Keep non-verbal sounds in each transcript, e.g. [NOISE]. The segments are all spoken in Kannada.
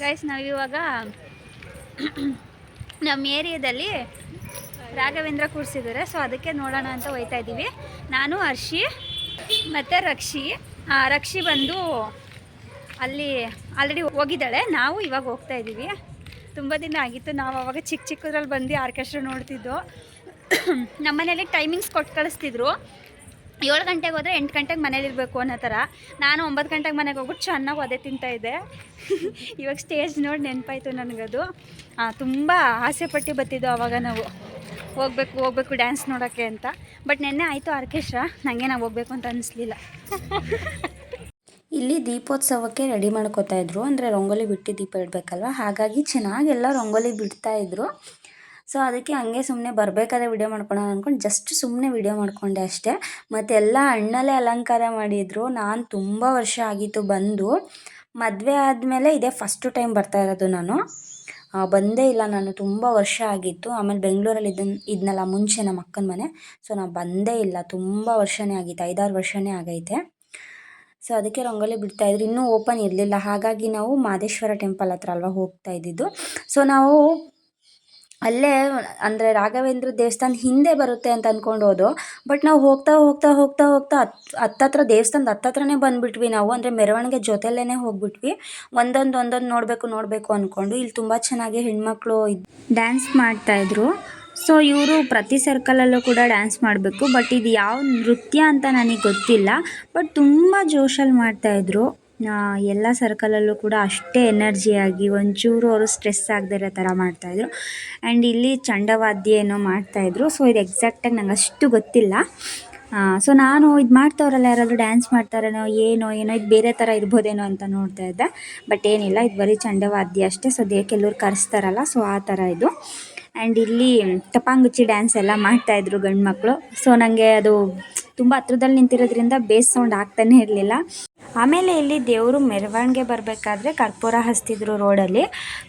ಗೈಸ್ ನಾವಿವಾಗ ನಮ್ಮ ಏರಿಯಾದಲ್ಲಿ ರಾಘವೇಂದ್ರ ಕೂರಿಸಿದ್ದಾರೆ. ಸೊ ಅದಕ್ಕೆ ನೋಡೋಣ ಅಂತ ಹೋಯ್ತಾ ಇದ್ದೀವಿ ನಾನು ಹರ್ಷಿ ಮತ್ತು ರಕ್ಷಿ. ರಕ್ಷಿ ಬಂದು ಅಲ್ಲಿ ಆಲ್ರೆಡಿ ಹೋಗಿದ್ದಾಳೆ. ನಾವು ಇವಾಗ ಹೋಗ್ತಾ ಇದ್ದೀವಿ ತುಂಬ ದಿನ ಆಗಿತ್ತು. ನಾವು ಅವಾಗ ಚಿಕ್ಕ ಚಿಕ್ಕದ್ರಲ್ಲಿ ಬಂದು ಆರ್ಕೆಸ್ಟ್ರಾ ನೋಡ್ತಿದ್ದೋ. ನಮ್ಮನೇಲಿ ಟೈಮಿಂಗ್ಸ್ ಕೊಟ್ಟು ಕಳಿಸ್ತಿದ್ರು. ಏಳು ಗಂಟೆಗೆ ಹೋದರೆ ಎಂಟು ಗಂಟೆಗೆ ಮನೇಲಿರಬೇಕು ಅನ್ನೋ ಥರ. ನಾನು ಒಂಬತ್ತು ಗಂಟೆಗೆ ಮನೆಗೆ ಹೋಗ್ಬಿಟ್ಟು ಚೆನ್ನಾಗಿ ಒದೆ ತಿಂತಾ ಇದ್ದೆ. [LAUGHS] ಇವಾಗ ಸ್ಟೇಜ್ ನೋಡಿ ನೆನಪಾಯ್ತು ನನಗದು. ತುಂಬ ಆಸೆ ಪಟ್ಟು ಬತ್ತಿದ್ದು ಆವಾಗ ನಾವು. ಹೋಗ್ಬೇಕು ಹೋಗ್ಬೇಕು ಡ್ಯಾನ್ಸ್ ನೋಡೋಕ್ಕೆ ಅಂತ. ಬಟ್ ನೆನ್ನೆ ಆಯಿತು ಆರ್ಕೆಸ್ಟ್ರಾ. ನನಗೆ ನಾವು ಹೋಗ್ಬೇಕು ಅಂತ ಅನ್ನಿಸ್ಲಿಲ್ಲ ಇಲ್ಲಿ ದೀಪೋತ್ಸವಕ್ಕೆ ರೆಡಿ ಮಾಡ್ಕೋತಾ ಇದ್ರು. ಅಂದರೆ ರಂಗೋಲಿ ಬಿಟ್ಟು ದೀಪ ಇಡಬೇಕಲ್ವ? ಹಾಗಾಗಿ ಚೆನ್ನಾಗೆಲ್ಲ ರಂಗೋಲಿ ಬಿಡ್ತಾ ಇದ್ರು. ಸೊ ಅದಕ್ಕೆ ಹಂಗೆ ಸುಮ್ಮನೆ ಬರಬೇಕಾದ್ರೆ ವಿಡಿಯೋ ಮಾಡ್ಕೊಳೋಣ ಅಂದ್ಕೊಂಡು ಜಸ್ಟ್ ಸುಮ್ಮನೆ ವಿಡಿಯೋ ಮಾಡಿಕೊಂಡೆ ಅಷ್ಟೇ. ಮತ್ತು ಎಲ್ಲ ಹಣ್ಣಲ್ಲೇ ಅಲಂಕಾರ ಮಾಡಿದರು. ನಾನು ತುಂಬ ವರ್ಷ ಆಗಿತ್ತು ಬಂದು. ಮದುವೆ ಆದಮೇಲೆ ಇದೇ ಫಸ್ಟು ಟೈಮ್ ಬರ್ತಾ ಇರೋದು ನಾನು. ಬಂದೇ ಇಲ್ಲ ನಾನು, ತುಂಬ ವರ್ಷ ಆಗಿತ್ತು. ಆಮೇಲೆ ಬೆಂಗಳೂರಲ್ಲಿ ಇದನ್ನ ಇದನ್ನಲ್ಲ ಮುಂಚೆ ನಮ್ಮ ಅಕ್ಕನ ಮನೆ. ಸೊ ನಾನು ಬಂದೇ ಇಲ್ಲ, ತುಂಬ ವರ್ಷನೇ ಆಗಿತ್ತು, ಐದಾರು ವರ್ಷನೇ ಆಗೈತೆ. ಸೊ ಅದಕ್ಕೆ ರಂಗೋಲಿ ಬಿಡ್ತಾ ಇದ್ರು. ಇನ್ನೂ ಓಪನ್ ಇರಲಿಲ್ಲ. ಹಾಗಾಗಿ ನಾವು ಮಾದೇಶ್ವರ ಟೆಂಪಲ್ ಹತ್ರ ಅಲ್ವಾ ಹೋಗ್ತಾ ಇದ್ದಿದ್ದು. ಸೊ ನಾವು ಅಲ್ಲೇ ಅಂದರೆ ರಾಘವೇಂದ್ರ ದೇವಸ್ಥಾನ ಹಿಂದೆ ಬರುತ್ತೆ ಅಂತ ಅಂದ್ಕೊಂಡು ಹೋದೋ ಬಟ್ ನಾವು ಹೋಗ್ತಾ ಹೋಗ್ತಾ ಹೋಗ್ತಾ ಹೋಗ್ತಾ ಹತ್, ಹತ್ತತ್ರ ದೇವಸ್ಥಾನದ ಹತ್ತತ್ರನೇ ಬಂದುಬಿಟ್ವಿ ನಾವು. ಅಂದರೆ ಮೆರವಣಿಗೆ ಜೊತೆಲೇ ಹೋಗ್ಬಿಟ್ವಿ. ಒಂದೊಂದು ಒಂದೊಂದು ನೋಡಬೇಕು ನೋಡಬೇಕು ಅಂದ್ಕೊಂಡು ಇಲ್ಲಿ ತುಂಬ ಚೆನ್ನಾಗಿ ಹೆಣ್ಮಕ್ಳು ಡ್ಯಾನ್ಸ್ ಮಾಡ್ತಾಯಿದ್ರು ಸೊ ಇವರು ಪ್ರತಿ ಸರ್ಕಲಲ್ಲೂ ಕೂಡ ಡ್ಯಾನ್ಸ್ ಮಾಡಬೇಕು. ಬಟ್ ಇದು ಯಾವ ನೃತ್ಯ ಅಂತ ನನಗೆ ಗೊತ್ತಿಲ್ಲ. ಬಟ್ ತುಂಬ ಜೋಶಲ್ಲಿ ಮಾಡ್ತಾಯಿದ್ರು ಎಲ್ಲ ಸರ್ಕಲಲ್ಲೂ ಕೂಡ ಅಷ್ಟೇ ಎನರ್ಜಿಯಾಗಿ ಒಂಚೂರು ಅವರು ಸ್ಟ್ರೆಸ್ ಆಗದೇ ಇರೋ ಥರ ಮಾಡ್ತಾಯಿದ್ರು ಆ್ಯಂಡ್ ಇಲ್ಲಿ ಚಂಡವಾದ್ಯ ಏನೋ ಮಾಡ್ತಾಯಿದ್ರು ಸೊ ಇದು ಎಕ್ಸಾಕ್ಟಾಗಿ ನಂಗೆ ಅಷ್ಟು ಗೊತ್ತಿಲ್ಲ. ಸೊ ನಾನು ಇದು ಮಾಡ್ತಾವ್ರಲ್ಲ ಯಾರಾದರೂ ಡ್ಯಾನ್ಸ್ ಮಾಡ್ತಾರೇನೋ, ಏನೋ ಏನೋ, ಇದು ಬೇರೆ ಥರ ಇರ್ಬೋದೇನೋ ಅಂತ ನೋಡ್ತಾ ಇದ್ದೆ. ಬಟ್ ಏನಿಲ್ಲ, ಇದು ಬರೀ ಚಂಡವಾದ್ಯ ಅಷ್ಟೇ. ಸೊ ದೇ ಕೆಲವ್ರು ಕರೆಸ್ತಾರಲ್ಲ ಸೊ ಆ ಥರ ಇದು. ಆ್ಯಂಡ್ ಇಲ್ಲಿ ಟಪಾಂಗುಚ್ಚಿ ಡ್ಯಾನ್ಸ್ ಎಲ್ಲ ಮಾಡ್ತಾಯಿದ್ರು ಗಂಡು ಮಕ್ಕಳು ಸೊ ನನಗೆ ಅದು ತುಂಬ ಹತ್ರದಲ್ಲಿ ನಿಂತಿರೋದ್ರಿಂದ ಬೇಸ್ ಸೌಂಡ್ ಆಗ್ತಾನೆ ಇರಲಿಲ್ಲ. ಆಮೇಲೆ ಇಲ್ಲಿ ದೇವರು ಮೆರವಣಿಗೆ ಬರಬೇಕಾದ್ರೆ ಕರ್ಪೂರ ಹಸ್ತಿದ್ರು ರೋಡಲ್ಲಿ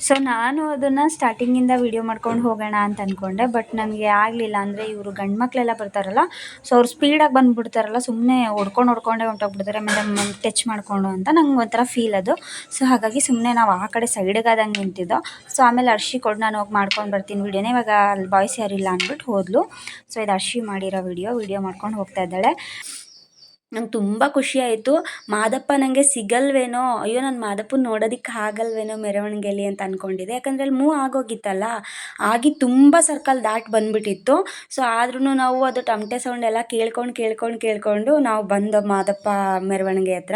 ಸೊ ನಾನು ಅದನ್ನು ಸ್ಟಾರ್ಟಿಂಗಿಂದ ವಿಡಿಯೋ ಮಾಡ್ಕೊಂಡು ಹೋಗೋಣ ಅಂತ ಅಂದ್ಕೊಂಡೆ ಬಟ್ ನನಗೆ ಆಗಲಿಲ್ಲ ಅಂದರೆ ಇವರು ಗಂಡು ಮಕ್ಕಳೆಲ್ಲ ಬರ್ತಾರಲ್ಲ ಸೊ ಅವ್ರು ಸ್ಪೀಡಾಗಿ ಬಂದುಬಿಡ್ತಾರಲ್ಲ ಸುಮ್ಮನೆ ಹೊಡ್ಕೊಂಡು ಹೊಡ್ಕೊಂಡೆ ಹೊಂಟೋಗ್ಬಿಡ್ತಾರೆ ಆಮೇಲೆ ಟಚ್ ಮಾಡಿಕೊಂಡು ಅಂತ. ನಂಗೆ ಒಂಥರ ಫೀಲ್ ಅದು. ಸೊ ಹಾಗಾಗಿ ಸುಮ್ಮನೆ ನಾವು ಆ ಕಡೆ ಸೈಡಿಗಾದಂಗೆ ನಿಂತಿದ್ದೋ. ಸೊ ಆಮೇಲೆ ಅರ್ಶಿ ಕೊಡು ನಾನು ಹೋಗಿ ಮಾಡ್ಕೊಂಡು ಬರ್ತೀನಿ, ವೀಡಿಯೋನೇ. ಇವಾಗ ಅಲ್ಲಿ ಬಾಯ್ಸ್ ಯಾರಿಲ್ಲ ಅಂದ್ಬಿಟ್ಟು ಹೋದ್ಲು. ಸೊ ಇದು ಅರ್ಶಿ ಮಾಡಿರೋ ವೀಡಿಯೋ ವೀಡಿಯೋ ಮಾಡ್ಕೊಂಡು ಹೋಗ್ತಾ ನಂಗೆ ತುಂಬ ಖುಷಿ ಆಯಿತು. ಮಾದಪ್ಪ ನನಗೆ ಸಿಗಲ್ವೇನೋ? ಅಯ್ಯೋ, ನಾನು ಮಾದಪ್ಪನ ನೋಡೋದಕ್ಕೆ ಆಗಲ್ವೇನೋ ಮೆರವಣಿಗೆಯಲ್ಲಿ ಅಂತ ಅಂದ್ಕೊಂಡಿದ್ದೆ ಯಾಕಂದರೆ ಅಲ್ಲಿ ಮೂವ್ ಆಗೋಗಿತ್ತಲ್ಲ? ಆಗಿ ತುಂಬ ಸರ್ಕಲ್ ದಾಟಿ ಬಂದುಬಿಟ್ಟಿತ್ತು. ಸೊ ಆದ್ರೂ ನಾವು ಅದು ಟಮಟೆ ಸೌಂಡ್ ಎಲ್ಲ ಕೇಳ್ಕೊಂಡು ಕೇಳ್ಕೊಂಡು ಕೇಳ್ಕೊಂಡು ನಾವು ಬಂದ ಮಾದಪ್ಪ ಮೆರವಣಿಗೆ ಹತ್ರ.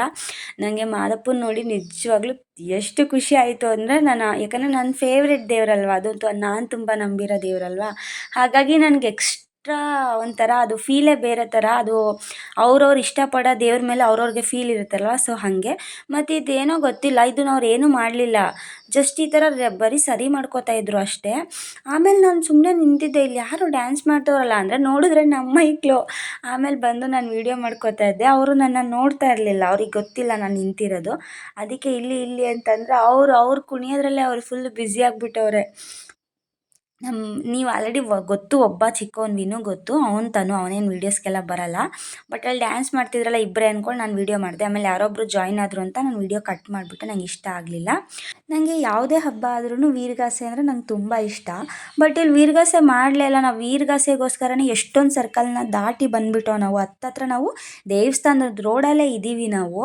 ನನಗೆ ಮಾದಪ್ಪನ ನೋಡಿ ನಿಜವಾಗ್ಲೂ ಎಷ್ಟು ಖುಷಿ ಆಯಿತು ಅಂದರೆ ನಾನು, ಯಾಕಂದರೆ ನನ್ನ ಫೇವ್ರೆಟ್ ದೇವರಲ್ವ? ಅದು ನಾನು ತುಂಬ ನಂಬಿರೋ ದೇವರಲ್ವ? ಹಾಗಾಗಿ ನನಗೆ ಎಕ್ಸ್ಟ್ರಾ ಒಂಥರ ಅದು ಫೀಲೇ ಬೇರೆ ಥರ, ಅದು ಅವ್ರವ್ರು ಇಷ್ಟಪಡೋ ದೇವ್ರ ಮೇಲೆ ಅವ್ರವ್ರಿಗೆ ಫೀಲ್ ಇರುತ್ತಲ್ವ? ಸೊ ಹಾಗೆ. ಮತ್ತು ಇದೇನೋ ಗೊತ್ತಿಲ್ಲ ಇದನ್ನ ಅವ್ರು ಏನೂ ಮಾಡಲಿಲ್ಲ. ಜಸ್ಟ್ ಈ ಥರ ಬರೀ ಸರಿ ಮಾಡ್ಕೋತಾ ಇದ್ರು ಅಷ್ಟೇ. ಆಮೇಲೆ ನಾನು ಸುಮ್ಮನೆ ನಿಂತಿದ್ದೆ, ಇಲ್ಲಿ ಯಾರು ಡ್ಯಾನ್ಸ್ ಮಾಡ್ತವ್ರಲ್ಲ, ಅಂದರೆ ನೋಡಿದ್ರೆ ನಮ್ಮ ಮೈಕ್ಳು. ಆಮೇಲೆ ಬಂದು ನಾನು ವೀಡಿಯೋ ಮಾಡ್ಕೋತಾ ಇದ್ದೆ, ಅವರು ನನ್ನ ನೋಡ್ತಾ ಇರಲಿಲ್ಲ. ಅವ್ರಿಗೆ ಗೊತ್ತಿಲ್ಲ ನಾನು ನಿಂತಿರೋದು. ಅದಕ್ಕೆ ಇಲ್ಲಿ ಇಲ್ಲಿ ಅಂತಂದರೆ ಅವರು, ಅವ್ರು ಕುಣಿಯೋದ್ರಲ್ಲೇ ಅವ್ರು ಫುಲ್ ಬ್ಯುಸಿ ಆಗಿಬಿಟ್ಟವ್ರೆ. ನಮ್ಮ ನೀವು ಆಲ್ರೆಡಿ ಗೊತ್ತು ಒಬ್ಬ ಚಿಕ್ಕವನು ವಿನು ಗೊತ್ತು, ಅವ್ನು ತಾನು, ಅವನೇನು ವೀಡಿಯೋಸ್ಗೆಲ್ಲ ಬರಲ್ಲ. ಬಟ್ ಅಲ್ಲಿ ಡ್ಯಾನ್ಸ್ ಮಾಡ್ತಿದ್ರಲ್ಲ ಇಬ್ಬರೇ ಅಂದ್ಕೊಂಡು ನಾನು ವೀಡಿಯೋ ಮಾಡಿದೆ. ಆಮೇಲೆ ಯಾರೊಬ್ಬರು ಜಾಯ್ನ್ ಆದರು ಅಂತ ನಾನು ವೀಡಿಯೋ ಕಟ್ ಮಾಡಿಬಿಟ್ಟು ನಂಗೆ ಇಷ್ಟ ಆಗಲಿಲ್ಲ. ನನಗೆ ಯಾವುದೇ ಹಬ್ಬ ಆದ್ರೂ ವೀರಗಾಸೆ ಅಂದರೆ ನಂಗೆ ತುಂಬ ಇಷ್ಟ. ಬಟ್ ಇಲ್ಲಿ ವೀರಗಾಸೆ ಮಾಡಲೇ ಇಲ್ಲ. ನಾವು ವೀರಗಾಸೆಗೋಸ್ಕರನೇ ಎಷ್ಟೊಂದು ಸರ್ಕಲ್ನ ದಾಟಿ ಬಂದುಬಿಟ್ಟೋ ನಾವು. ಹತ್ತತ್ರ ನಾವು ದೇವಸ್ಥಾನದ ರೋಡಲ್ಲೇ ಇದ್ದೀವಿ ನಾವು.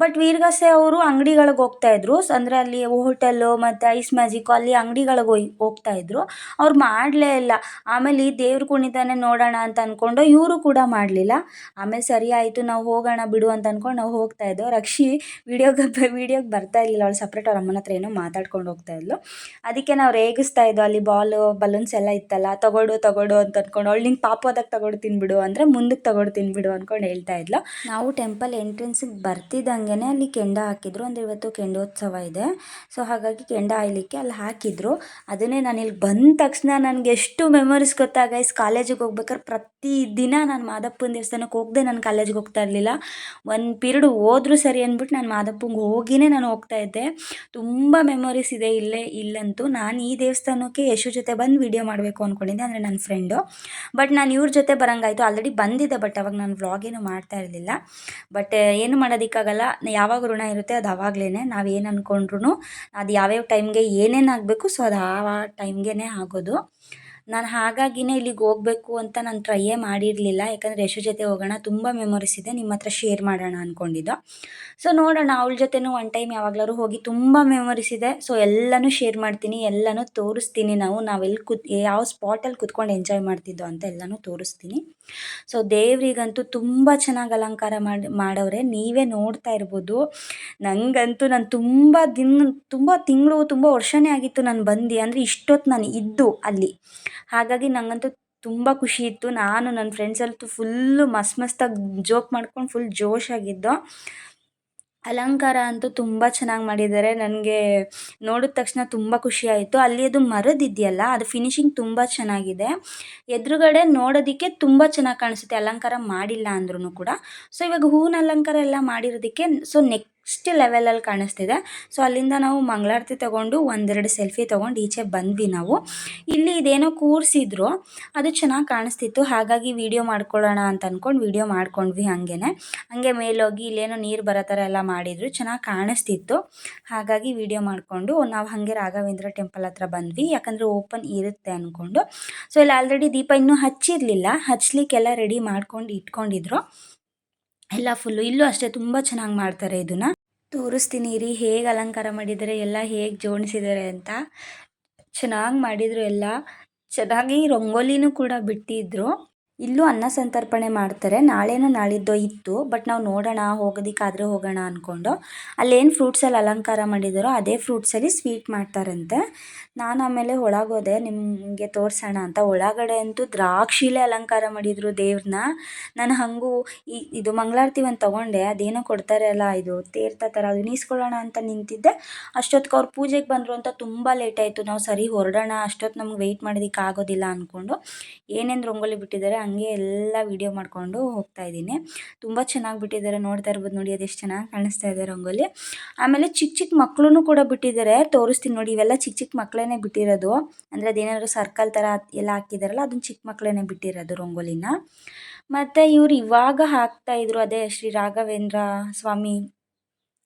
ಬಟ್ ವೀರಗಾಸೆ ಅವರು ಅಂಗಡಿಗಳಿಗೆ ಹೋಗ್ತಾಯಿದ್ರು ಅಂದರೆ ಅಲ್ಲಿ ಹೋಟೆಲ್ಲು ಮತ್ತು ಐಸ್ ಮ್ಯಾಜಿಕ್ ಅಲ್ಲಿ ಅಂಗಡಿಗಳಿಗೆ ಹೋಗ್ತಾ ಹೋಗ್ತಾಯಿದ್ರು ಅವ್ರು ಮಾಡಲೇ ಇಲ್ಲ. ಆಮೇಲೆ ಈ ದೇವ್ರ ಕುಣಿತಾನೆ ನೋಡೋಣ ಅಂತ ಅಂದ್ಕೊಂಡು ಇವರು ಕೂಡ ಮಾಡಲಿಲ್ಲ. ಆಮೇಲೆ ಸರಿ ಆಯಿತು, ನಾವು ಹೋಗೋಣ ಬಿಡು ಅಂತ ಅಂದ್ಕೊಂಡು ನಾವು ಹೋಗ್ತಾ ಇದ್ದೋ ರಕ್ಷಿ ವೀಡಿಯೋಗೆ ವೀಡಿಯೋಗೆ ಬರ್ತಾ ಇರಲಿಲ್ಲ. ಅವಳು ಸಪ್ರೇಟ್ ಅವ್ರ ಅಮ್ಮನ ಹತ್ರ ಏನೋ ಮಾತಾಡ್ಕೊಂಡು ಹೋಗ್ತಾ ಇದ್ಲು. ಅದಕ್ಕೆ ನಾವು ರೇಗಿಸ್ತಾ ಇದ್ದೋ ಅಲ್ಲಿ ಬಾಲು ಬಲೂನ್ಸ್ ಎಲ್ಲ ಇತ್ತಲ್ಲ, ತಗೊಡು ತಗೊಡು ಅಂತ ಅಂದ್ಕೊಂಡು ಅವಳು ನಿಂಗೆ ಪಾಪೋದಾಗ ತಗೊಡ್ತೀನಿ ತಿನ್ಬಿಡು. ಅಂದರೆ ಮುಂದಕ್ಕೆ ತಗೊಡ್ತೀನಿ ಬಿಡು ಅಂದ್ಕೊಂಡು ಹೇಳ್ತಾ ಇದ್ಲು. ನಾವು ಟೆಂಪಲ್ ಎಂಟ್ರೆನ್ಸಿಗೆ ಬರ್ತಿದ್ದಂಗೆ ಅಲ್ಲಿ ಕೆಂಡ ಹಾಕಿದ್ರು. ಅಂದರೆ ಇವತ್ತು ಕೆಂಡೋತ್ಸವ ಇದೆ. ಸೊ ಹಾಗಾಗಿ ಕೆಂಡ ಹಾಯ್ಲಿಕ್ಕೆ ಅಲ್ಲಿ ಹಾಕಿದ್ರು. ಅದನ್ನೇ ನಾನು ಇಲ್ಲಿ ಬಂದ ತಕ್ಷಣ ನನಗೆ ಎಷ್ಟು ಮೆಮೊರೀಸ್ ಗೊತ್ತಾ ಗೈಸ್ ಕಾಲೇಜಿಗೆ ಹೋಗ್ಬೇಕಾದ್ರೆ ಪ್ರತಿ ದಿನ ನಾನು ಮಾದಪ್ಪನ ದೇವಸ್ಥಾನಕ್ಕೆ ಹೋಗದೆ ನಾನು ಕಾಲೇಜಿಗೆ ಹೋಗ್ತಾ ಇರಲಿಲ್ಲ. ಒಂದು ಪೀರಿಯಡ್ ಹೋದ್ರೂ ಸರಿ ಅಂದ್ಬಿಟ್ಟು ನಾನು ಮಾದಪ್ಪಂಗೆ ಹೋಗಿನೇ ನಾನು ಹೋಗ್ತಾ ಇದ್ದೆ. ತುಂಬ ಮೆಮೊರೀಸ್ ಇದೆ ಇಲ್ಲೇ, ಇಲ್ಲಂತೂ. ನಾನು ಈ ದೇವಸ್ಥಾನಕ್ಕೆ ಯಶು ಜೊತೆ ಬಂದು ವೀಡಿಯೋ ಮಾಡಬೇಕು ಅಂದ್ಕೊಂಡಿದ್ದೆ ಅಂದರೆ ನನ್ನ ಫ್ರೆಂಡು ಬಟ್ ನಾನು ಇವ್ರ ಜೊತೆ ಬರೋಂಗಾಯ್ತು. ಆಲ್ರೆಡಿ ಬಂದಿದ್ದೆ ಬಟ್ ಅವಾಗ ನಾನು ವ್ಲಾಗ್ ಏನು ಮಾಡ್ತಾ ಇರಲಿಲ್ಲ. ಬಟ್ ಏನು ಮಾಡೋದಕ್ಕಾಗಲ್ಲ. ಯಾವಾಗ ಋಣ ಇರುತ್ತೆ ಅದು ಆವಾಗಲೇ ನಾವು ಏನು ಅಂದ್ಕೊಂಡ್ರು ಅದು ಯಾವ್ಯಾವ ಟೈಮ್ಗೆ ಏನೇನು ಆಗಬೇಕು, ಸೊ ಅದು ಆ ಟೈಮ್ಗೆ ಆಗೋದು. ನಾನು ಹಾಗಾಗಿನೇ ಇಲ್ಲಿಗೆ ಹೋಗ್ಬೇಕು ಅಂತ ನಾನು ಟ್ರೈಯೇ ಮಾಡಿರಲಿಲ್ಲ. ಯಾಕಂದರೆ ಯಶು ಜೊತೆ ಹೋಗೋಣ ತುಂಬ ಮೆಮೊರೀಸ್ ಇದೆ. ನಿಮ್ಮ ಹತ್ರ ಶೇರ್ ಮಾಡೋಣ ಅಂದ್ಕೊಂಡಿದ್ದು ಸೊ ನೋಡೋಣ, ಅವಳ ಜೊತೆನೂ ಒನ್ ಟೈಮ್ ಯಾವಾಗಲಾದ್ರು ಹೋಗಿ ತುಂಬ ಮೆಮೊರೀಸ್ ಇದೆ. ಸೊ ಎಲ್ಲನೂ ಶೇರ್ ಮಾಡ್ತೀನಿ, ಎಲ್ಲನೂ ತೋರಿಸ್ತೀನಿ ನಾವು. ನಾವೆಲ್ಲಿ ಕೂತ್, ಯಾವ ಸ್ಪಾಟಲ್ಲಿ ಕುತ್ಕೊಂಡು ಎಂಜಾಯ್ ಮಾಡ್ತಿದ್ದೋ ಅಂತ ಎಲ್ಲನೂ ತೋರಿಸ್ತೀನಿ. ಸೊ ದೇವರಿಗಂತೂ ತುಂಬ ಚೆನ್ನಾಗಿ ಅಲಂಕಾರ ಮಾಡಿ, ಮಾಡವ್ರೆ. ನೀವೇ ನೋಡ್ತಾ ಇರ್ಬೋದು. ನನಗಂತೂ ನಾನು ತುಂಬ ದಿನ, ತುಂಬ ತಿಂಗಳು, ತುಂಬ ವರ್ಷನೇ ಆಗಿತ್ತು ನಾನು ಬಂದು. ಅಂದರೆ ಇಷ್ಟೊತ್ತು ನಾನು ಇದ್ದು ಅಲ್ಲಿ. ಹಾಗಾಗಿ ನನಗಂತೂ ತುಂಬ ಖುಷಿ ಇತ್ತು. ನಾನು ನನ್ನ ಫ್ರೆಂಡ್ಸ್ ಅಂತೂ ಫುಲ್ಲು ಮಸ್ತ್ ಮಸ್ತಾಗಿ ಜೋಕ್ ಮಾಡ್ಕೊಂಡು ಫುಲ್ ಜೋಶಾಗಿದ್ದೋ ಅಲಂಕಾರ ಅಂತೂ ತುಂಬ ಚೆನ್ನಾಗಿ ಮಾಡಿದ್ದಾರೆ. ನನಗೆ ನೋಡಿದ ತಕ್ಷಣ ತುಂಬ ಖುಷಿ ಆಯಿತು. ಅಲ್ಲಿ ಅದು ಮರದಿದೆಯಲ್ಲ, ಅದು ಫಿನಿಶಿಂಗ್ ತುಂಬ ಚೆನ್ನಾಗಿದೆ. ಎದುರುಗಡೆ ನೋಡೋದಕ್ಕೆ ತುಂಬ ಚೆನ್ನಾಗಿ ಕಾಣಿಸುತ್ತೆ. ಅಲಂಕಾರ ಮಾಡಿಲ್ಲ ಅಂದ್ರೂ ಕೂಡ. ಸೊ ಇವಾಗ ಹೂವಿನ ಅಲಂಕಾರ ಎಲ್ಲ ಮಾಡಿರೋದಕ್ಕೆ ಸೊ ನೆಕ್ಸ್ಟ್ ಲೆವೆಲಲ್ಲಿ ಕಾಣಿಸ್ತಿದೆ. ಸೊ ಅಲ್ಲಿಂದ ನಾವು ಮಂಗಳಾರತಿ ತೊಗೊಂಡು ಒಂದೆರಡು ಸೆಲ್ಫಿ ತೊಗೊಂಡು ಈಚೆ ಬಂದ್ವಿ ನಾವು. ಇಲ್ಲಿ ಇದೇನೋ ಕೂರಿಸಿದ್ರು ಅದು ಚೆನ್ನಾಗಿ ಕಾಣಿಸ್ತಿತ್ತು. ಹಾಗಾಗಿ ವೀಡಿಯೋ ಮಾಡ್ಕೊಳ್ಳೋಣ ಅಂತ ಅಂದ್ಕೊಂಡು ವೀಡಿಯೋ ಮಾಡ್ಕೊಂಡ್ವಿ ಹಾಗೇ ಹಾಗೆ ಮೇಲೋಗಿ ಇಲ್ಲೇನೋ ನೀರು ಬರೋ ಥರ ಎಲ್ಲ ಮಾಡಿದ್ರು. ಚೆನ್ನಾಗಿ ಕಾಣಿಸ್ತಿತ್ತು. ಹಾಗಾಗಿ ವೀಡಿಯೋ ಮಾಡಿಕೊಂಡು ನಾವು ಹಾಗೆ ರಾಘವೇಂದ್ರ ಟೆಂಪಲ್ ಹತ್ರ ಬಂದ್ವಿ. ಯಾಕಂದರೆ ಓಪನ್ ಇರುತ್ತೆ ಅಂದ್ಕೊಂಡು ಸೊ ಇಲ್ಲಿ ಆಲ್ರೆಡಿ ದೀಪ ಇನ್ನೂ ಹಚ್ಚಿರಲಿಲ್ಲ. ಹಚ್ಲಿಕ್ಕೆಲ್ಲ ರೆಡಿ ಮಾಡ್ಕೊಂಡು ಇಟ್ಕೊಂಡಿದ್ರು. ಎಲ್ಲ ಫುಲ್ಲು ಇಲ್ಲೂ ಅಷ್ಟೇ, ತುಂಬ ಚೆನ್ನಾಗಿ ಮಾಡ್ತಾರೆ ಇದನ್ನು. ತೋರಿಸ್ತೀನಿ ರೀ ಹೇಗೆ ಅಲಂಕಾರ ಮಾಡಿದ್ದಾರೆ ಎಲ್ಲ ಹೇಗೆ ಜೋಡಿಸಿದ್ದಾರೆ ಅಂತ. ಚೆನ್ನಾಗಿ ಮಾಡಿದರು ಎಲ್ಲ. ಚೆನ್ನಾಗಿ ರಂಗೋಲಿನೂ ಕೂಡ ಬಿಟ್ಟಿದ್ರು. ಇಲ್ಲೂ ಅನ್ನ ಸಂತರ್ಪಣೆ ಮಾಡ್ತಾರೆ. ನಾಳೆನೋ ನಾಳಿದ್ದೋ ಇತ್ತು, ಬಟ್ ನಾವು ನೋಡೋಣ, ಹೋಗೋದಿಕ್ಕಾದರೆ ಹೋಗೋಣ ಅಂದ್ಕೊಂಡು ಅಲ್ಲೇನು ಫ್ರೂಟ್ಸಲ್ಲಿ ಅಲಂಕಾರ ಮಾಡಿದಾರೋ ಅದೇ ಫ್ರೂಟ್ಸಲ್ಲಿ ಸ್ವೀಟ್ ಮಾಡ್ತಾರಂತೆ. ನಾನು ಆಮೇಲೆ ಒಳಗೋದೆ, ನಿಮಗೆ ತೋರಿಸೋಣ ಅಂತ. ಒಳಗಡೆ ಅಂತೂ ದ್ರಾಕ್ಷಿಲೇ ಅಲಂಕಾರ ಮಾಡಿದರು ದೇವ್ರನ್ನ ನಾನು ಹಾಗೂ ಈ, ಇದು ಮಂಗಳಾರತಿ ಒಂದು ತೊಗೊಂಡೆ. ಅದೇನೋ ಕೊಡ್ತಾರೆ ಅಲ್ಲ, ಇದು ತೀರ್ಥ ಥರ ಅದು ನೀಸ್ಕೊಳ್ಳೋಣ ಅಂತ ನಿಂತಿದ್ದೆ. ಅಷ್ಟೊತ್ತಿಗೆ ಅವ್ರು ಪೂಜೆಗೆ ಬಂದರು ಅಂತ ತುಂಬ ಲೇಟ್ ಆಯಿತು. ನಾವು ಸರಿ ಹೊರಡೋಣ, ಅಷ್ಟೊತ್ತು ನಮ್ಗೆ ವೆಯ್ಟ್ ಮಾಡೋದಕ್ಕೆ ಆಗೋದಿಲ್ಲ ಅಂದ್ಕೊಂಡು ಏನೇನು ರಂಗೋಲಿ ಬಿಟ್ಟಿದ್ದಾರೆ ಹಂಗೆ ಎಲ್ಲ ವೀಡಿಯೋ ಮಾಡಿಕೊಂಡು ಹೋಗ್ತಾ ಇದ್ದೀನಿ. ತುಂಬ ಚೆನ್ನಾಗಿ ಬಿಟ್ಟಿದ್ದಾರೆ. ನೋಡ್ತಾ ಇರ್ಬೋದು ನೋಡಿ, ಅದೆಷ್ಟು ಚೆನ್ನಾಗಿ ಕಾಣಿಸ್ತಾ ಇದೆ ರಂಗೋಲಿ. ಆಮೇಲೆ ಚಿಕ್ಕ ಚಿಕ್ಕ ಮಕ್ಕಳೂ ಕೂಡ ಬಿಟ್ಟಿದ್ದಾರೆ. ತೋರಿಸ್ತೀನಿ ನೋಡಿ, ಇವೆಲ್ಲ ಚಿಕ್ಕ ಚಿಕ್ಕ ಮಕ್ಕಳೇ ಬಿಟ್ಟಿರೋದು. ಅಂದರೆ ಅದೇನಾದ್ರು ಸರ್ಕಲ್ ಥರ ಎಲ್ಲ ಹಾಕಿದಾರಲ್ಲ ಅದನ್ನ ಚಿಕ್ಕ ಮಕ್ಕಳೇ ಬಿಟ್ಟಿರೋದು ರಂಗೋಲಿನ. ಮತ್ತು ಇವ್ರು ಇವಾಗ ಹಾಕ್ತಾ ಇದ್ರು ಅದೇ ಶ್ರೀ ರಾಘವೇಂದ್ರ ಸ್ವಾಮಿ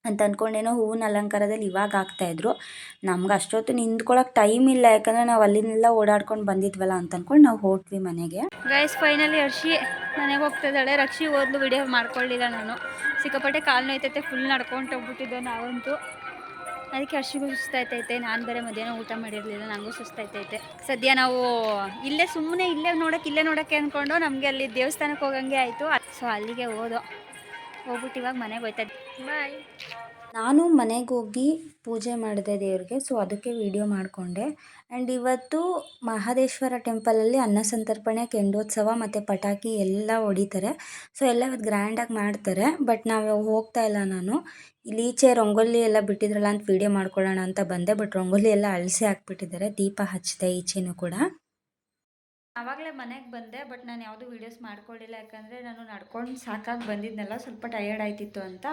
ಅಂತ ಅಂದ್ಕೊಂಡೇನೋ ಹೂವಿನ ಅಲಂಕಾರದಲ್ಲಿ ಇವಾಗ ಹಾಕ್ತಾಯಿದ್ರು ನಮ್ಗೆ ಅಷ್ಟೊತ್ತು ನಿಂತ್ಕೊಳ್ಳೋಕೆ ಟೈಮ್ ಇಲ್ಲ, ಯಾಕಂದರೆ ನಾವು ಅಲ್ಲಿನೆಲ್ಲ ಓಡಾಡ್ಕೊಂಡು ಬಂದಿದ್ವಲ್ಲ ಅಂತ ಅಂದ್ಕೊಂಡು ನಾವು ಹೊರಟ್ವಿ ಮನೆಗೆ. ಗೈಸ್ ಫೈನಲಿ ಹರ್ಷಿ ಮನೆಗೆ ಹೋಗ್ತಾ ಇದ್ದಾಳೆ. ರಕ್ಷಿ ಓದ್ಲು ವಿಡಿಯೋ ಮಾಡ್ಕೊಳ್ಳಿಲ್ಲ ನಾನು. ಸಿಕ್ಕಾಪಟ್ಟೆ ಕಾಲು ನೋಯ್ತೈತೆ ಫುಲ್ ನಡ್ಕೊಂಡು ಹೋಗ್ಬಿಟ್ಟಿದ್ದೆ ನಾವಂತೂ. ಅದಕ್ಕೆ ಹರ್ಷಿಗೂ ಸುಸ್ತಾಯ್ತೈತೆ. ನಾನು ಬೇರೆ ಮಧ್ಯಾಹ್ನ ಊಟ ಮಾಡಿರಲಿಲ್ಲ ನನಗೂ ಸುಸ್ತಾಯ್ತೈತೆ. ಸದ್ಯ ನಾವು ಇಲ್ಲೇ ಸುಮ್ಮನೆ ಇಲ್ಲೇ ನೋಡೋಕೆ, ಇಲ್ಲೇ ನೋಡೋಕ್ಕೆ ಅಂದ್ಕೊಂಡು ನಮಗೆ ಅಲ್ಲಿ ದೇವಸ್ಥಾನಕ್ಕೆ ಹೋಗಂಗೆ ಆಯಿತು. ಸೊ ಅಲ್ಲಿಗೆ ಹೋದೋ ಹೋಗ್ಬಿಟ್ಟು ಇವಾಗ ಮನೆಗೆ ಹೋಯ್ತಾ ಬಾಯ್ ನಾನು ಮನೆಗೆ ಹೋಗಿ ಪೂಜೆ ಮಾಡಿದೆ ದೇವ್ರಿಗೆ ಸೊ ಅದಕ್ಕೆ ವಿಡಿಯೋ ಮಾಡಿಕೊಂಡೆ. ಆ್ಯಂಡ್ ಇವತ್ತು ಮಹದೇಶ್ವರ ಟೆಂಪಲಲ್ಲಿ ಅನ್ನ ಸಂತರ್ಪಣೆ, ಕೆಂಡೋತ್ಸವ ಮತ್ತು ಪಟಾಕಿ ಎಲ್ಲ ಹೊಡಿತಾರೆ. ಸೊ ಎಲ್ಲ ಇವತ್ತು ಗ್ರ್ಯಾಂಡಾಗಿ ಮಾಡ್ತಾರೆ ಬಟ್ ನಾವು ಹೋಗ್ತಾ ಇಲ್ಲ ನಾನು. ಇಲ್ಲಿ ಈಚೆ ರಂಗೋಲಿ ಎಲ್ಲ ಬಿಟ್ಟಿದ್ರಲ್ಲ ಅಂತ ವಿಡಿಯೋ ಮಾಡ್ಕೊಳ್ಳೋಣ ಅಂತ ಬಂದೆ ಬಟ್ ರಂಗೋಲಿ ಎಲ್ಲ ಅಳಿಸಿ ಹಾಕ್ಬಿಟ್ಟಿದ್ದಾರೆ, ದೀಪ ಹಚ್ಚಿದೆ ಈಚೆನೂ ಕೂಡ. ಆವಾಗಲೇ ಮನೆಗೆ ಬಂದೆ, ಬಟ್ ನಾನು ಯಾವುದೂ ವೀಡಿಯೋಸ್ ಮಾಡ್ಕೊಳ್ಳಿಲ್ಲ ಯಾಕಂದರೆ ನಾನು ನಡ್ಕೊಂಡು ಸಾಕಾಗಿ ಬಂದಿದ್ನಲ್ಲ, ಸ್ವಲ್ಪ ಟಯರ್ಡ್ ಆಯ್ತಿತ್ತು ಅಂತ.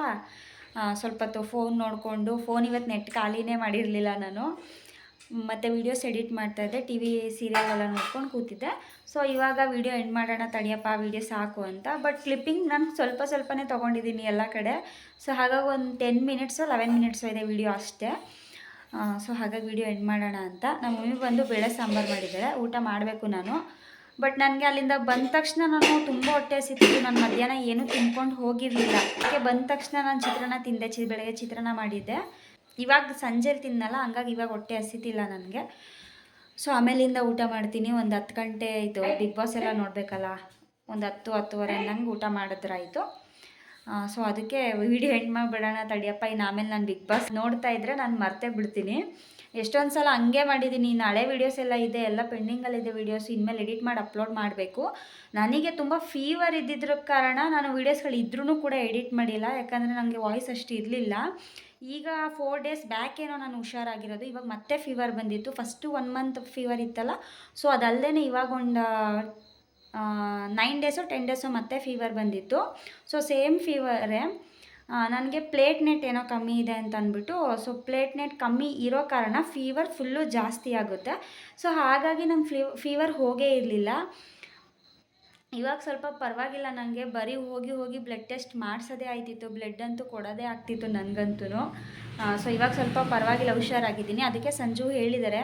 ಸ್ವಲ್ಪ ಹೊತ್ತು ಫೋನ್ ನೋಡಿಕೊಂಡು ಫೋನ್ ಇವತ್ತು ನೆಟ್ ಖಾಲಿನೇ ಮಾಡಿರಲಿಲ್ಲ ನಾನು. ಮತ್ತು ವೀಡಿಯೋಸ್ ಎಡಿಟ್ ಮಾಡ್ತಾಯಿದ್ದೆ ಟಿ ವಿ ಸೀರಿಯಲ್ ಎಲ್ಲ ನೋಡ್ಕೊಂಡು ಕೂತಿದ್ದೆ. ಸೊ ಇವಾಗ ವೀಡಿಯೋ ಎಂಡ್ ಮಾಡೋಣ ತಡಿಯಪ್ಪ ವೀಡಿಯೋ ಸಾಕು ಅಂತ. ಬಟ್ ಕ್ಲಿಪ್ಪಿಂಗ್ ನಾನು ಸ್ವಲ್ಪ ಸ್ವಲ್ಪನೇ ತೊಗೊಂಡಿದ್ದೀನಿ ಎಲ್ಲ ಕಡೆ. ಸೊ ಹಾಗಾಗಿ ಒಂದು ಟೆನ್ ಮಿನಿಟ್ಸು ಲೆವೆನ್ ಮಿನಿಟ್ಸು ಇದೆ ವೀಡಿಯೋ ಅಷ್ಟೇ. ಸೊ ಹಾಗಾಗಿ ವಿಡಿಯೋ ಎಂಡ್ ಮಾಡೋಣ ಅಂತ. ನಮ್ಮ ಮಮ್ಮಿ ಬಂದು ಬೇಳೆ ಸಾಂಬಾರು ಮಾಡಿದ್ದಾರೆ ಊಟ ಮಾಡಬೇಕು ನಾನು. ಬಟ್ ನನಗೆ ಅಲ್ಲಿಂದ ಬಂದ ತಕ್ಷಣ ನಾನು ತುಂಬ ಹೊಟ್ಟೆ ಹಸಿತಿತ್ತು. ನಾನು ಮಧ್ಯಾಹ್ನ ಏನೂ ತಿನ್ಕೊಂಡು ಹೋಗಿರಲಿಲ್ಲ. ಅದಕ್ಕೆ ಬಂದ ತಕ್ಷಣ ನಾನು ಚಿತ್ರಾನ್ನ ತಿಂದೆ, ಚಿ, ಬೆಳಗ್ಗೆ ಚಿತ್ರಾನ್ನ ಮಾಡಿದ್ದೆ. ಇವಾಗ ಸಂಜೆಲಿ ತಿನ್ನಲ್ಲ. ಹಂಗಾಗಿ ಇವಾಗ ಹೊಟ್ಟೆ ಹಸಿತಿಲ್ಲ ನನಗೆ. ಸೊ ಆಮೇಲಿಂದ ಊಟ ಮಾಡ್ತೀನಿ. ಒಂದು ಹತ್ತು ಗಂಟೆ ಇದು ಬಿಗ್ ಬಾಸ್ ಎಲ್ಲ ನೋಡಬೇಕಲ್ಲ? ಒಂದು ಹತ್ತು, ಹತ್ತುವರೆ ನಂಗೆ ಊಟ ಮಾಡಿದ್ರಾಯಿತು. ಸೊ ಅದಕ್ಕೆ ವಿಡಿಯೋ ಎಂಡ್ ಮಾಡಿಬಿಡೋಣ ತಡಿಯಪ್ಪ ಇನ್ನು ಆಮೇಲೆ ನಾನು ಬಿಗ್ ಬಾಸ್ ನೋಡ್ತಾ ಇದ್ದರೆ ನಾನು ಮರ್ತೇ ಬಿಡ್ತೀನಿ. ಎಷ್ಟೊಂದು ಸಲ ಹಂಗೆ ಮಾಡಿದ್ದೀನಿ ಇನ್ನು ಹಳೆ ವೀಡಿಯೋಸ್ ಎಲ್ಲ ಇದೆ, ಎಲ್ಲ ಪೆಂಡಿಂಗಲ್ಲಿದೆ ವೀಡಿಯೋಸ್ ಇನ್ಮೇಲೆ ಎಡಿಟ್ ಮಾಡಿ ಅಪ್ಲೋಡ್ ಮಾಡಬೇಕು. ನನಗೆ ತುಂಬ ಫೀವರ್ ಇದ್ದಿದ್ರ ಕಾರಣ ನಾನು ವೀಡಿಯೋಸ್ಗಳು ಇದ್ರೂ ಕೂಡ ಎಡಿಟ್ ಮಾಡಿಲ್ಲ, ಯಾಕಂದರೆ ನನಗೆ ವಾಯ್ಸ್ ಅಷ್ಟು ಇರಲಿಲ್ಲ. ಈಗ ಫೋರ್ ಡೇಸ್ ಬ್ಯಾಕ್ ಏನೋ ನಾನು ಹುಷಾರಾಗಿರೋದು, ಇವಾಗ ಮತ್ತೆ ಫೀವರ್ ಬಂದಿತ್ತು. ಫಸ್ಟು ಒನ್ ಮಂತ್ ಫೀವರ್ ಇತ್ತಲ್ಲ ಸೊ ಅದಲ್ಲದೆ ಇವಾಗ ಒಂದು ನೈನ್ ಡೇಸು ಟೆನ್ ಡೇಸು ಮತ್ತೆ ಫೀವರ್ ಬಂದಿತ್ತು. ಸೊ ಸೇಮ್ ಫೀವರೇ ನನಗೆ ಪ್ಲೇಟ್ನೆಟ್ ಏನೋ ಕಮ್ಮಿ ಇದೆ ಅಂತ ಅಂದ್ಬಿಟ್ಟು ಸೊ ಪ್ಲೇಟ್ನೆಟ್ ಕಮ್ಮಿ ಇರೋ ಕಾರಣ ಫೀವರ್ ಫುಲ್ಲು ಜಾಸ್ತಿ ಆಗುತ್ತೆ. ಸೊ ಹಾಗಾಗಿ ನಂಗೆ ಫೀವರ್ ಹೋಗೇ ಇರಲಿಲ್ಲ. ಇವಾಗ ಸ್ವಲ್ಪ ಪರವಾಗಿಲ್ಲ ನನಗೆ ಬರೀ ಹೋಗಿ ಹೋಗಿ ಬ್ಲಡ್ ಟೆಸ್ಟ್ ಮಾಡಿಸೋದೇ ಆಯ್ತಿತ್ತು ಬ್ಲಡ್ ಅಂತೂ ಕೊಡೋದೇ ಆಗ್ತಿತ್ತು ನನಗಂತೂ ಸೊ ಇವಾಗ ಸ್ವಲ್ಪ ಪರವಾಗಿಲ್ಲ, ಹುಷಾರಾಗಿದ್ದೀನಿ. ಅದಕ್ಕೆ ಸಂಜು ಹೇಳಿದ್ದಾರೆ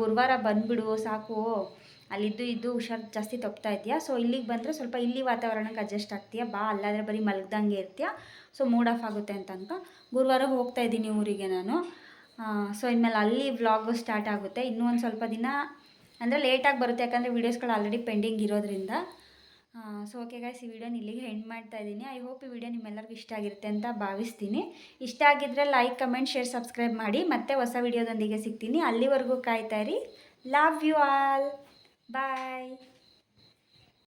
ಗುರುವಾರ ಬಂದುಬಿಡು, ಸಾಕು. ಅಲ್ಲಿದ್ದು ಇದ್ದು ಹುಷಾರು, ಜಾಸ್ತಿ ತಪ್ತಾ ಇದೆಯಾ? ಸೊ ಇಲ್ಲಿಗೆ ಬಂದರೆ ಸ್ವಲ್ಪ ಇಲ್ಲಿ ವಾತಾವರಣಕ್ಕೆ ಅಡ್ಜಸ್ಟ್ ಆಗ್ತೀಯಾ? ಬಾ, ಅಲ್ಲಾದರೆ ಬರೀ ಮಲಗ್ದಂಗೆ ಇರ್ತೀಯ? ಸೊ ಮೂಡ್ ಆಫ್ ಆಗುತ್ತೆ ಅಂತ ಗುರುವಾರ ಹೋಗ್ತಾ ಇದ್ದೀನಿ ಊರಿಗೆ ನಾನು. ಸೊ ಇನ್ಮೇಲೆ ಅಲ್ಲಿ ವ್ಲಾಗು ಸ್ಟಾರ್ಟ್ ಆಗುತ್ತೆ. ಇನ್ನೂ ಒಂದು ಸ್ವಲ್ಪ ದಿನ, ಅಂದರೆ ಲೇಟಾಗಿ ಬರುತ್ತೆ, ಯಾಕಂದರೆ ವೀಡಿಯೋಸ್ಗಳು ಆಲ್ರೆಡಿ ಪೆಂಡಿಂಗ್ ಇರೋದ್ರಿಂದ. ಸೊ ಓಕೆ ಗೈಸ್ ಈ ವಿಡಿಯೋನ ಇಲ್ಲಿಗೆ ಹೆಂಡ್ ಮಾಡ್ತಾ ಇದ್ದೀನಿ. ಐ ಹೋಪ್ ಈ ವಿಡಿಯೋ ನಿಮ್ಮೆಲ್ಲರಿಗೂ ಇಷ್ಟ ಆಗಿರುತ್ತೆ ಅಂತ ಭಾವಿಸ್ತೀನಿ. ಇಷ್ಟ ಆಗಿದ್ದರೆ ಲೈಕ್ ಕಮೆಂಟ್ ಶೇರ್ ಸಬ್ಸ್ಕ್ರೈಬ್ ಮಾಡಿ. ಮತ್ತೆ ಹೊಸ ವಿಡಿಯೋದೊಂದಿಗೆ ಸಿಗ್ತೀನಿ. ಅಲ್ಲಿವರೆಗೂ ಕಾಯ್ತಾ ಇರಿ. Love you all bye